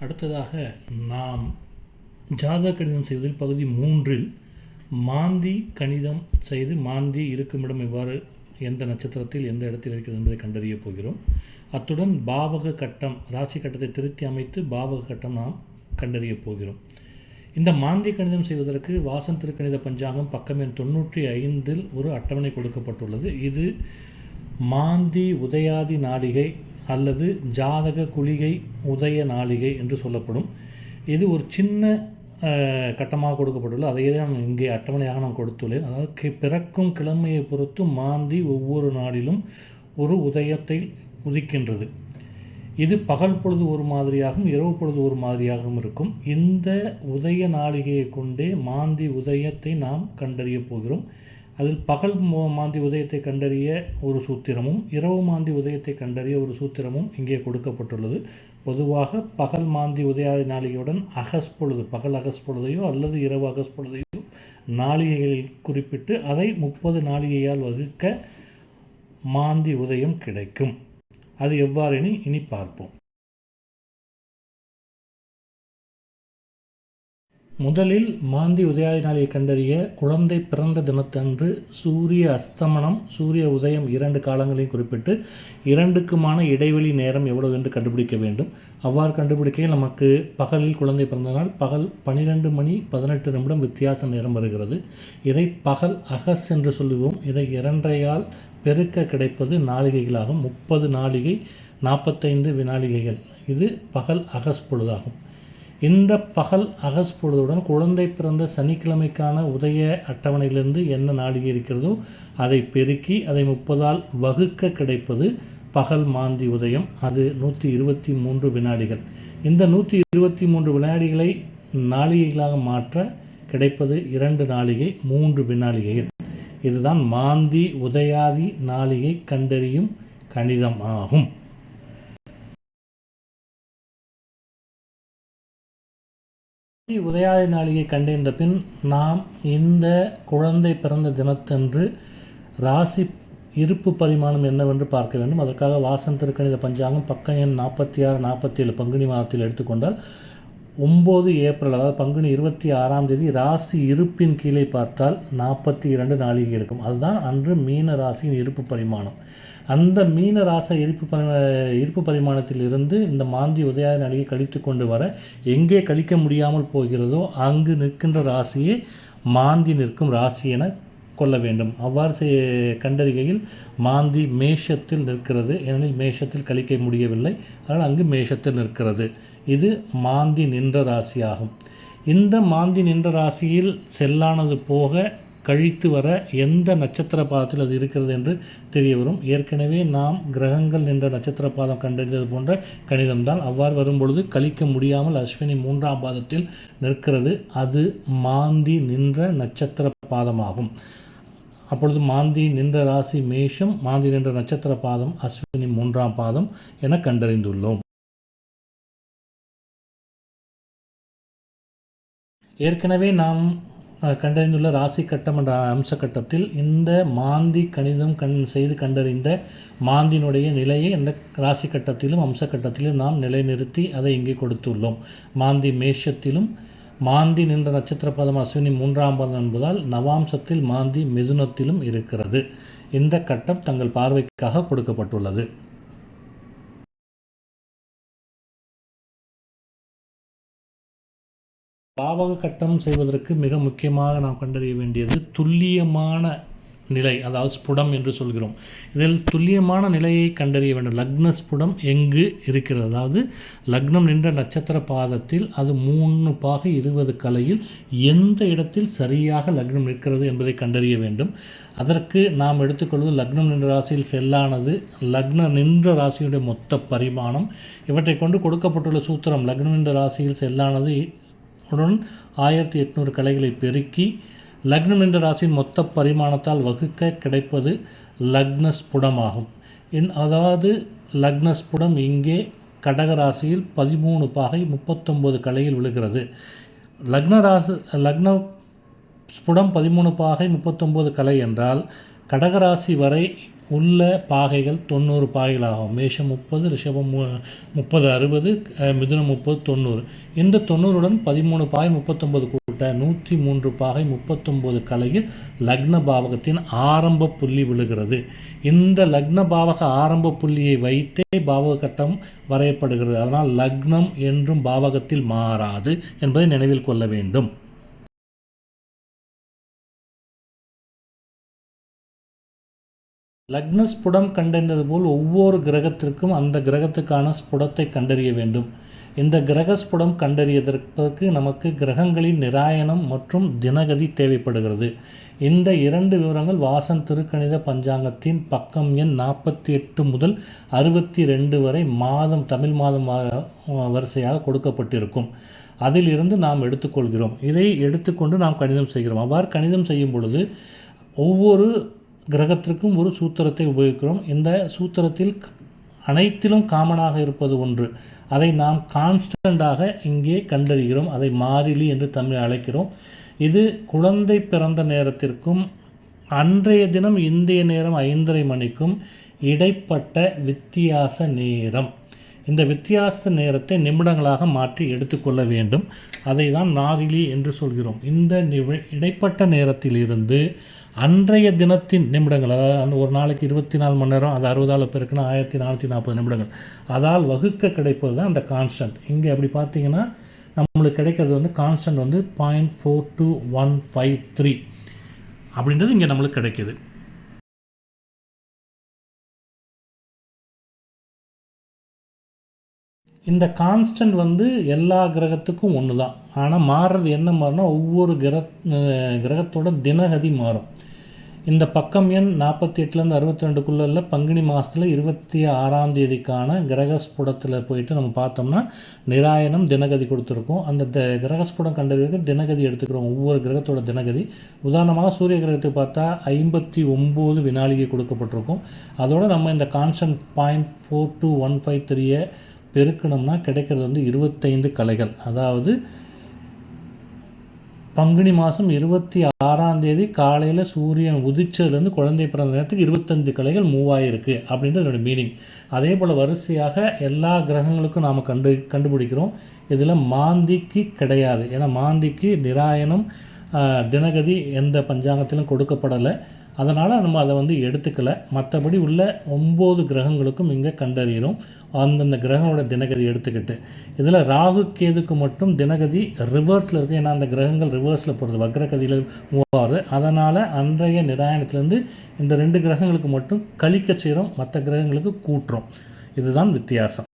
அடுத்ததாக நாம் ஜாதக கணிதம் செய்வதில் பகுதி மூன்றில் மாந்தி கணிதம் செய்து மாந்தி இருக்குமிடம் இவ்வாறு எந்த நட்சத்திரத்தில் எந்த இடத்தில் இருக்கிறது என்பதை கண்டறியப் போகிறோம். அத்துடன் பாவக கட்டம் ராசி கட்டத்தை திருத்தி அமைத்து பாவக கட்டம் நாம் கண்டறியப் போகிறோம். இந்த மாந்தி கணிதம் செய்வதற்கு வாசன் திருக்கணித பஞ்சாங்கம் பக்கம் எண் தொண்ணூற்றி ஐந்தில் ஒரு அட்டவணை கொடுக்கப்பட்டுள்ளது. இது மாந்தி உதயாதி நாளிகை அல்லது ஜாதக குளிகை உதய நாளிகை என்று சொல்லப்படும். இது ஒரு சின்ன கட்டமாக கொடுக்கப்பட்டுள்ளது. அதையே தான் இங்கே அட்டவணையாக நான் கொடுத்துள்ளேன். அதாவது பிறக்கும் கிழமையை பொறுத்து மாந்தி ஒவ்வொரு நாளிலும் ஒரு உதயத்தை உதிக்கின்றது. இது பகல் பொழுது ஒரு மாதிரியாகவும் இரவு பொழுது ஒரு மாதிரியாகவும் இருக்கும். இந்த உதய நாளிகையை கொண்டே மாந்தி உதயத்தை நாம் கண்டறியப் போகிறோம். அதில் பகல் மாந்தி உதயத்தை கண்டறிய ஒரு சூத்திரமும் இரவு மாந்தி உதயத்தை கண்டறிய ஒரு சூத்திரமும் இங்கே கொடுக்கப்பட்டுள்ளது. பொதுவாக பகல் மாந்தி உதய நாளிகையுடன் அகஸ் பொழுது பகல் அகஸ் பொழுதையோ அல்லது இரவு அகஸ் பொழுதையோ நாளிகைகளில் குறிப்பிட்டு அதை முப்பது நாளிகையால் வகுக்க மாந்தி உதயம் கிடைக்கும். அது எவ்வாறெனி இனி பார்ப்போம். முதலில் மாந்தி உதயாதினாளியை கண்டறிய குழந்தை பிறந்த தினத்தன்று சூரிய அஸ்தமனம் சூரிய உதயம் இரண்டு காலங்களையும் குறிப்பிட்டு இரண்டுக்குமான இடைவெளி நேரம் எவ்வளவு என்று கண்டுபிடிக்க வேண்டும். அவ்வாறு கண்டுபிடிக்கையில் நமக்கு பகலில் குழந்தை பிறந்த நாள் பகல் பன்னிரெண்டு மணி பதினெட்டு நிமிடம் வித்தியாச நேரம் வருகிறது. இதை பகல் அகஸ் என்று சொல்லுவோம். இதை இரண்டையால் பெருக்க கிடைப்பது நாளிகைகளாகும். முப்பது நாளிகை நாற்பத்தைந்து வினாளிகைகள். இது பகல் அகஸ் பொழுதாகும். இந்த பகல் அகஸ் பொழுதுடன் குழந்தை பிறந்த சனிக்கிழமைக்கான உதய அட்டவணையிலிருந்து என்ன நாளிகை இருக்கிறதோ அதை பெருக்கி அதை முப்பதால் வகுக்க கிடைப்பது பகல் மாந்தி உதயம். அது நூற்றி இருபத்தி மூன்று வினாடிகள். இந்த நூற்றி இருபத்தி மூன்று வினாடிகளை நாளிகைகளாக மாற்ற கிடைப்பது இரண்டு நாளிகை மூன்று வினாளிகைகள் இதுதான் மாந்தி உதயாதி நாளிகை கண்டறியும் கணிதம் ஸ்ரீ உதயாதி நாளிகை கண்டறிந்த பின் நாம் இந்த குழந்தை பிறந்த தினத்தன்று ராசி இருப்பு பரிமாணம் என்னவென்று பார்க்க வேண்டும். அதற்காக வாசன் திருக்கணித பஞ்சாங்கம் பக்கம் எண் நாற்பத்தி ஆறு நாற்பத்தி ஏழு பங்குனி மாதத்தில் எடுத்துக்கொண்டால் ஒம்பது ஏப்ரல் அதாவது பங்குனி இருபத்தி ஆறாம் தேதி ராசி இருப்பின் கீழே பார்த்தால் நாற்பத்தி இரண்டு நாளிகை இருக்கும். அதுதான் அன்று மீன ராசியின் இருப்பு பரிமாணம். அந்த மீன ராச இருப்பு பரி இருப்பு பரிமாணத்தில் இருந்து இந்த மாந்தி உதய நாளிகை கழித்து கொண்டு வர எங்கே கழிக்க முடியாமல் போகிறதோ அங்கு நிற்கின்ற ராசியே மாந்தி நிற்கும் ராசி என கொள்ள வேண்டும். அவ்வாறு செய் கண்டறிகையில் மாந்தி மேஷத்தில் நிற்கிறது. ஏனெனில் மேஷத்தில் கழிக்க முடியவில்லை. அதனால் அங்கு மேஷத்தில் நிற்கிறது. இது மாந்தி நின்ற ராசியாகும். இந்த மாந்தி நின்ற ராசியில் செல்லானது போக கழித்து வர எந்த நட்சத்திர பாதத்தில் அது இருக்கிறது என்று தெரிய வரும். ஏற்கனவே நாம் கிரகங்கள் நின்ற நட்சத்திர பாதம் கண்டறிந்தது போன்ற கணிதம்தான் அவ்வாறு வரும்பொழுது கழிக்க முடியாமல் அஸ்வினி மூன்றாம் பாதத்தில் நிற்கிறது. அது மாந்தி நின்ற நட்சத்திர பாதமாகும் அப்பொழுது மாந்தி நின்ற ராசி மேஷம் மாந்தி நின்ற நட்சத்திர பாதம் அஸ்வினி மூன்றாம் பாதம் என கண்டறிந்துள்ளோம். ஏற்கனவே நாம் கண்டறிந்துள்ள ராசி கட்டம் என்ற அம்ச கட்டத்தில் இந்த மாந்தி கணிதம் கண் செய்து கண்டறிந்த மாந்தினுடைய நிலையை இந்த ராசி கட்டத்திலும் அம்ச கட்டத்திலும் நாம் நிலைநிறுத்தி அதை இங்கே கொடுத்துள்ளோம். மாந்தி மேஷத்திலும் மாந்தி நின்ற நட்சத்திர பதம் அஸ்வினி மூன்றாம் பதம் என்பதால் நவாம்சத்தில் மாந்தி மிதுனத்திலும் இருக்கிறது. இந்த கட்டம் தங்கள் பார்வைக்காக கொடுக்கப்பட்டுள்ளது. பாவக கட்டம் செய்வதற்கு மிக முக்கியமாக நாம் கண்டறிய வேண்டியது துல்லியமான நிலை அதாவது ஸ்புடம் என்று சொல்கிறோம். இதில் துல்லியமான நிலையை கண்டறிய வேண்டும். லக்ன ஸ்புடம் எங்கு இருக்கிறது? அதாவது லக்னம் நின்ற நட்சத்திர பாதத்தில் அது மூணு பாக இருபது கலையில் எந்த இடத்தில் சரியாக லக்னம் நிற்கிறது என்பதை கண்டறிய வேண்டும். அதற்கு நாம் எடுத்துக்கொள்வது லக்னம் நின்ற ராசியில் செல்லானது லக்ன நின்ற ராசியுடைய மொத்த பரிமாணம். இவற்றை கொண்டு கொடுக்கப்பட்டுள்ள சூத்திரம் லக்னம் நின்ற ராசியில் செல்லானது உடன் ஆயிரத்தி எட்நூறு கலைகளை பெருக்கி லக்னம் என்ற ராசியின் மொத்த பரிமாணத்தால் வகுக்க கிடைப்பது லக்ன என் அதாவது லக்னஸ்புடம் இங்கே கடகராசியில் பதிமூணு பாகை முப்பத்தொம்போது கலையில் விழுகிறது. லக்ன ராசி லக்ன ஸ்புடம் பதிமூணு பாகை முப்பத்தொம்போது கலை என்றால் கடகராசி வரை உள்ள பாகைகள் தொண்ணூறு பாகைகள் ஆகும் மேஷம் முப்பது ரிஷபம் மு முப்பது அறுபது மிதுனம் முப்பது தொண்ணூறு. இந்த தொண்ணூறுடன் பதிமூணு பாகை முப்பத்தொன்பது கூட்ட நூற்றி மூன்று பாகை முப்பத்தொம்போது கலையில் லக்ன பாவகத்தின் ஆரம்ப புள்ளி விழுகிறது. இந்த லக்ன பாவக ஆரம்ப புள்ளியை வைத்தே பாவக கட்டம் வரையப்படுகிறது. அதனால் லக்னம் என்றும் பாவகத்தில் மாறாது என்பதை நினைவில் கொள்ள வேண்டும். லக்ன ஸ்புடம் கண்டறிந்தது போல் ஒவ்வொரு கிரகத்திற்கும் அந்த கிரகத்துக்கான ஸ்புடத்தை கண்டறிய வேண்டும். இந்த கிரக ஸ்புடம் கண்டறியதற்கு நமக்கு கிரகங்களின் நிராயணம் மற்றும் தினகதி தேவைப்படுகிறது. இந்த இரண்டு விவரங்கள் வாசன் திருக்கணித பஞ்சாங்கத்தின் பக்கம் எண் நாற்பத்தி எட்டு முதல் அறுபத்தி ரெண்டு வரை மாதம் தமிழ் மாதம் வரிசையாக கொடுக்கப்பட்டிருக்கும். அதிலிருந்து நாம் எடுத்துக்கொள்கிறோம். இதை எடுத்துக்கொண்டு நாம் கணிதம் செய்கிறோம். அவ்வாறு கணிதம் செய்யும் பொழுது ஒவ்வொரு கிரகத்திற்கும் ஒரு சூத்திரத்தை உபயோகிக்கிறோம். இந்த சூத்திரத்தில் அனைத்திலும் காமனாக இருப்பது ஒன்று. அதை நாம் கான்ஸ்டண்டாக இங்கே கண்டறிகிறோம். அதை மாறிலி என்று தமிழ் அழைக்கிறோம். இது குழந்தை பிறந்த நேரத்திற்கும் அன்றைய தினம் இந்திய நேரம் ஐந்தரை மணிக்கும் இடைப்பட்ட வித்தியாச நேரம். இந்த வித்தியாச நேரத்தை நிமிடங்களாக மாற்றி எடுத்துக்கொள்ள வேண்டும். அதை தான் நாரிலி என்று சொல்கிறோம். இந்த இடைப்பட்ட நேரத்திலிருந்து அன்றைய தினத்தின் நிமிடங்கள் அதாவது அந்த ஒரு நாளைக்கு இருபத்தி நாலு மணி நேரம் அது அறுபதால் பெருக்குன்னா ஆயிரத்தி நானூற்றி நாற்பது நிமிடங்கள். அதால் வகுக்க கிடைப்பது தான் அந்த கான்ஸ்டன்ட் இங்கே அப்படி பார்த்தீங்கன்னா நம்மளுக்கு கிடைக்கிறது வந்து கான்ஸ்டன்ட் வந்து point four two one five three அப்படின்றது இங்கே நம்மளுக்கு கிடைக்கிது. இந்த கான்ஸ்டன்ட் வந்து எல்லா கிரகத்துக்கும் ஒன்று தான் ஆனால் மாறுறது என்ன மாறுனா ஒவ்வொரு கிர கிரகத்தோட தினகதி மாறும். இந்த பக்கம் எண் நாற்பத்தி எட்டுலேருந்து அறுபத்தி ரெண்டுக்குள்ள பங்குனி மாதத்தில் இருபத்தி ஆறாம் தேதிக்கான கிரகஸ்புடத்தில் போயிட்டு நம்ம பார்த்தோம்னா நிராயணம் தினகதி கொடுத்துருக்கோம். அந்த த கிரகஸ்புடம் கண்டறிவதற்கு தினகதி எடுத்துக்கிறோம். ஒவ்வொரு கிரகத்தோட தினகதி. உதாரணமாக சூரிய கிரகத்துக்கு பார்த்தா ஐம்பத்தி ஒம்பது வினாளிகை கொடுக்கப்பட்டிருக்கும். அதோட நம்ம இந்த constant point four two one five த்ரீயை பெருக்கணும்னா கிடைக்கிறது வந்து இருபத்தைந்து கலைகள். அதாவது பங்குனி மாதம் இருபத்தி ஆறாம் தேதி காலையில் சூரியன் உதிச்சதுலேருந்து குழந்தை பிறந்த நேரத்துக்கு இருபத்தஞ்சு கலைகள் மூவாயிருக்கு அப்படின்றது என்னோட மீனிங் அதே போல் வரிசையாக எல்லா கிரகங்களுக்கும் நாம் கண்டு கண்டுபிடிக்கிறோம். இதில் மாந்திக்கு கிடையாது. ஏன்னா மாந்திக்கு நிராயணம் தினகதி எந்த பஞ்சாங்கத்திலும் கொடுக்கப்படலை. அதனால் நம்ம அதை வந்து எடுத்துக்கல. மற்றபடி உள்ள ஒம்பது கிரகங்களுக்கும் இங்கே கண்டறிகிறோம் அந்தந்த கிரகங்களோட தினகதி எடுத்துக்கிட்டு. இதில் ராகு கேதுக்கு மட்டும் தினகதி ரிவர்ஸில் இருக்குது ஏன்னா அந்த கிரகங்கள் ரிவர்ஸில் போகிறது வக்ரகதியில் மூவாறு. அதனால் அன்றைய நிராயணத்திலேருந்து இந்த ரெண்டு கிரகங்களுக்கு மட்டும் கழிக்க செய்கிறோம் மற்ற கிரகங்களுக்கு கூட்டுறோம். இதுதான் வித்தியாசம்.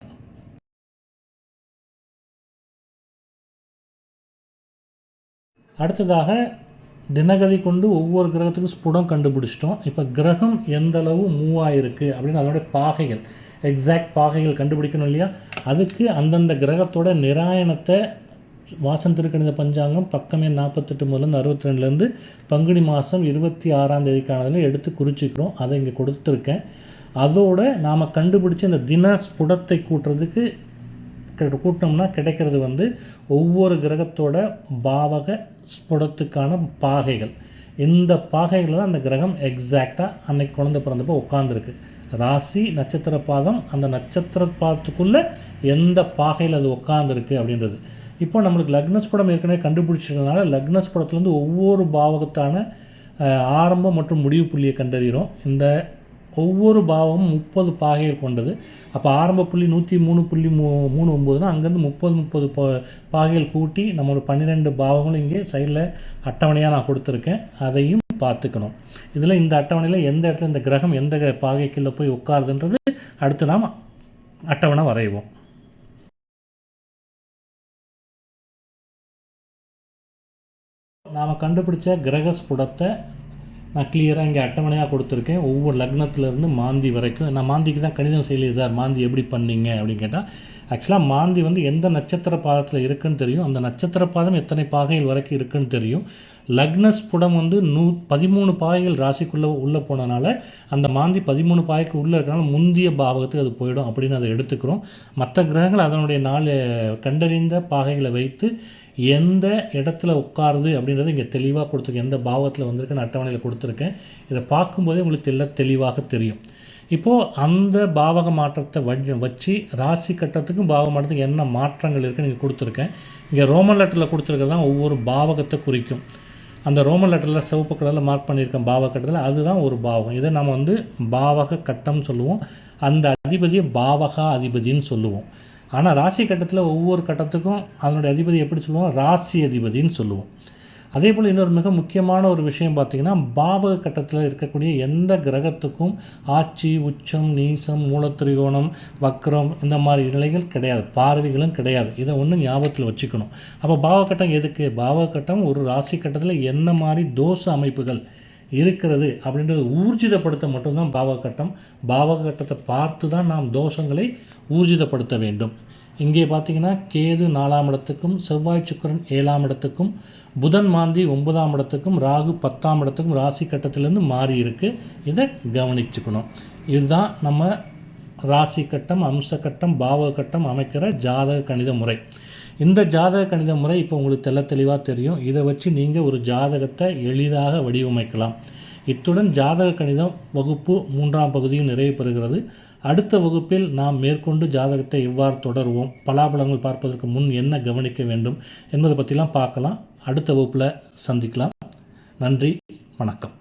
அடுத்ததாக தினகதி கொண்டு ஒவ்வொரு கிரகத்துக்கும் ஸ்புடம் கண்டுபிடிச்சிட்டோம். இப்போ கிரகம் எந்த அளவு மூவ் ஆயிருக்கு அப்படின்னு அதனுடைய பாகைகள் எக்ஸாக்ட் பாகைகள் கண்டுபிடிக்கணும் இல்லையா? அதுக்கு அந்தந்த கிரகத்தோட நிராயணத்தை வாசன் திருக்கணித பஞ்சாங்கம் பக்கமே நாற்பத்தெட்டு முதல்ல அறுபத்தி ரெண்டுலேருந்து பங்குனி மாதம் இருபத்தி ஆறாம் தேதிக்கானதில் எடுத்து குறிச்சிக்கிறோம். அதை இங்கே கொடுத்துருக்கேன். அதோடு நாம் கண்டுபிடிச்ச இந்த தின ஸ்புடத்தை கூட்டுறதுக்கு கிடை- கூட்டினோம்னா கிடைக்கிறது வந்து ஒவ்வொரு கிரகத்தோட பாவக ஸ்புடத்துக்கான பாகைகள். இந்த பாகைகள் தான் அந்த கிரகம் எக்ஸாக்டாக அன்னைக்கு குழந்தை பிறந்தப்போ உட்காந்துருக்கு ராசி நட்சத்திர பாதம் அந்த நட்சத்திர பாதத்துக்குள்ளே எந்த பாகையில் அது உட்காந்துருக்கு அப்படின்றது. இப்போ நம்மளுக்கு லக்னஸ்படம் ஏற்கனவே கண்டுபிடிச்சிருக்கனால லக்னஸ்படத்துலேருந்து ஒவ்வொரு பாவகத்தான ஆரம்பம் மற்றும் முடிவு புள்ளியை கண்டறிகிறோம். இந்த ஒவ்வொரு பாவமும் முப்பது பாகைகள் கொண்டது. அப்போ ஆரம்ப புள்ளி நூற்றி மூணு புள்ளி மூ மூணு ஒம்போதுனா அங்கேருந்து முப்பது முப்பது பா பாகைகள் கூட்டி நம்மளோட பன்னிரெண்டு பாவங்களும் இங்கே சைடில் அட்டவணையாக நான் கொடுத்துருக்கேன். அதையும் பார்த்துக்கணும். இதில் இந்த அட்டவணையில் எந்த இடத்துல இந்த கிரகம் எந்த க- போய் உட்காருதுன்றது அடுத்து நாம் அட்டவணை வரைவோம். நாம் கண்டுபிடிச்ச கிரக ஸ்புடத்தை நான் கிளியராக இங்கே அட்டவணையாக கொடுத்துருக்கேன். ஒவ்வொரு லக்னத்துலேருந்து மாந்தி வரைக்கும். நான் மாந்திக்கு தான் கணிதம் செய்யலையே சார். மாந்தி எப்படி பண்ணீங்க அப்படின்னு கேட்டால் ஆக்சுவலாக மாந்தி வந்து எந்த நட்சத்திர பாதத்தில் இருக்குன்னு தெரியும். அந்த நட்சத்திர பாதம் எத்தனை பாகைகள் வரைக்கும் இருக்குன்னு தெரியும். லக்ன ஸ்புடம் வந்து நூ பதிமூணு பாகைகள் ராசிக்குள்ளே உள்ளே போனனால அந்த மாந்தி பதிமூணு பாகைக்கு உள்ளே இருக்கனால முந்திய பாவகத்துக்கு அது போயிடும் அப்படின்னு அதை எடுத்துக்கிறோம். மற்ற கிரகங்கள் அதனுடைய நாலு கண்டறிந்த பாகைகளை வைத்து எந்த இடத்துல உட்காருது அப்படின்றது இங்கே தெளிவாக கொடுத்துருக்கேன் எந்த பாவத்தில் வந்திருக்குன்னு அட்டவணையில் கொடுத்துருக்கேன். இதை பார்க்கும்போதே உங்களுக்கு தெல்ல தெளிவாக தெரியும். இப்போது அந்த பாவக மாற்றத்தை வடி வச்சு ராசி கட்டத்துக்கும் பாவக மாற்றத்துக்கும் என்ன மாற்றங்கள் இருக்குன்னு இங்கே கொடுத்துருக்கேன். இங்கே ரோமன் லெட்டரில் கொடுத்துருக்கிறது தான் ஒவ்வொரு பாவகத்தை குறிக்கும். அந்த ரோமன் லெட்டரில் சிவப்பு கலரில் மார்க் பண்ணியிருக்கேன் பாவக கட்டத்தில் அதுதான் ஒரு பாவகம். இதை நம்ம வந்து பாவக கட்டம்னு சொல்லுவோம். அந்த அதிபதியை பாவகா அதிபதின்னு சொல்லுவோம். ஆனால் ராசி கட்டத்தில் ஒவ்வொரு கட்டத்துக்கும் அதனுடைய அதிபதி எப்படி சொல்லுவோம்? ராசி அதிபதின்னு சொல்லுவோம். அதே போல் இன்னொரு மிக முக்கியமான ஒரு விஷயம் பார்த்திங்கன்னா பாவக கட்டத்தில் இருக்கக்கூடிய எந்த கிரகத்துக்கும் ஆட்சி உச்சம் நீசம் மூலத்திரிகோணம் வக்ரம் இந்த மாதிரி நிலைகள் கிடையாது. பார்வைகளும் கிடையாது. இதை ஒன்று ஞாபகத்தில் வச்சுக்கணும். அப்போ பாவகட்டம் எதுக்கு? பாவகட்டம் ஒரு ராசி கட்டத்தில் என்ன மாதிரி தோஷ அமைப்புகள் இருக்கிறது அப்படின்றத ஊர்ஜிதப்படுத்த மட்டும்தான் பாவகட்டம் பாவகட்டத்தை பார்த்து தான் நாம் தோஷங்களை ஊர்ஜிதப்படுத்த வேண்டும். இங்கே பார்த்தீங்கன்னா கேது நாலாம் இடத்துக்கும் செவ்வாய் சுக்கரன் ஏழாம் இடத்துக்கும் புதன் மாந்தி ஒன்பதாம் இடத்துக்கும் ராகு பத்தாம் இடத்துக்கும் ராசி கட்டத்திலேருந்து மாறி இருக்குது இதை கவனிச்சுக்கணும். இதுதான் நம்ம ராசி கட்டம் அம்ச கட்டம் பாவ கட்டம் அமைக்கிற ஜாதக கணித முறை. இந்த ஜாதக கணித முறை இப்போ உங்களுக்கு தெல்ல தெளிவாக தெரியும். இதை வச்சு நீங்கள் ஒரு ஜாதகத்தை எளிதாக வடிவமைக்கலாம். இத்துடன் ஜாதக கணிதம் வகுப்பு மூன்றாம் பகுதியும் நிறைவு பெறுகிறது. அடுத்த வகுப்பில் நாம் மேற்கொண்டு ஜாதகத்தை எவ்வாறு தொடருவோம் பலாபலங்கள் பார்ப்பதற்கு முன் என்ன கவனிக்க வேண்டும் என்பதை பற்றிலாம் பார்க்கலாம். அடுத்த வகுப்பில் சந்திக்கலாம். நன்றி வணக்கம்.